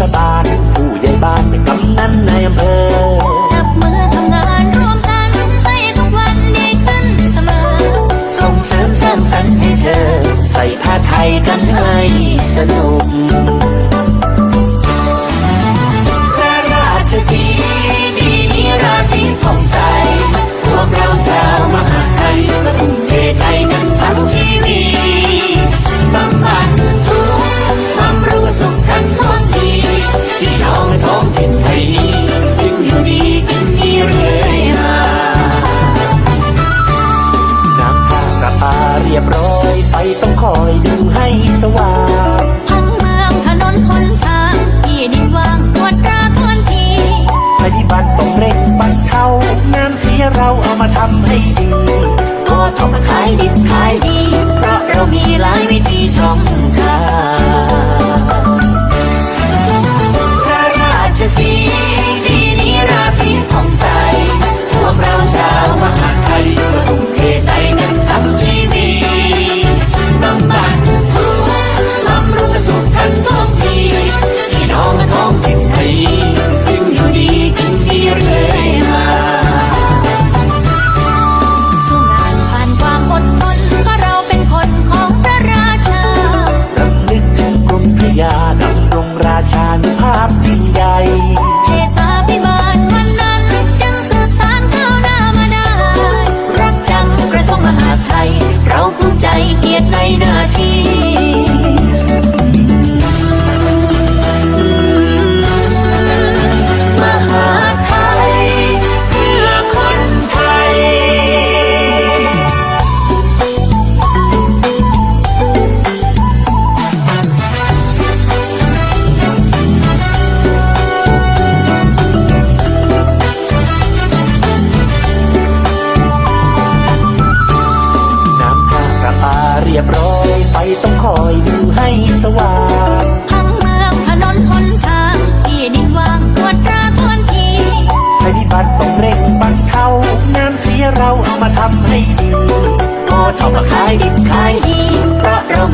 ศบาล ผู้ใหญ่บ้านกำนันในอำเภอ จับมือทำงานร่วมกันให้ทุกวันดีขึ้นเสมอ ส่งเสริมสร้างสรรค์ให้เธอ ใส่ผ้าไทยกันให้สนุก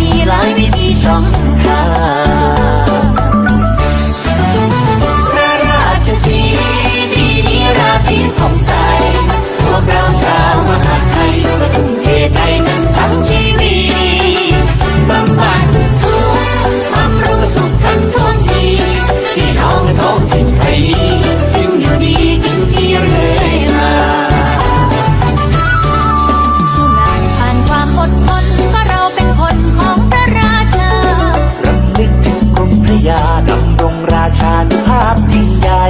มีหลายวิธีช่องทาง ดำรงราชานุภาพยิ่งใหญ่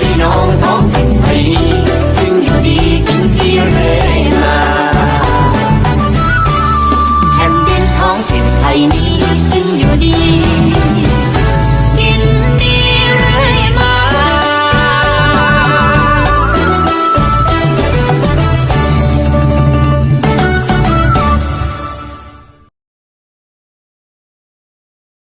พี่น้องท้องถิ่นไทยจึงอยู่ดีกินดีเรื่อยมาแผ่นดินท้องถิ่นไทยนี้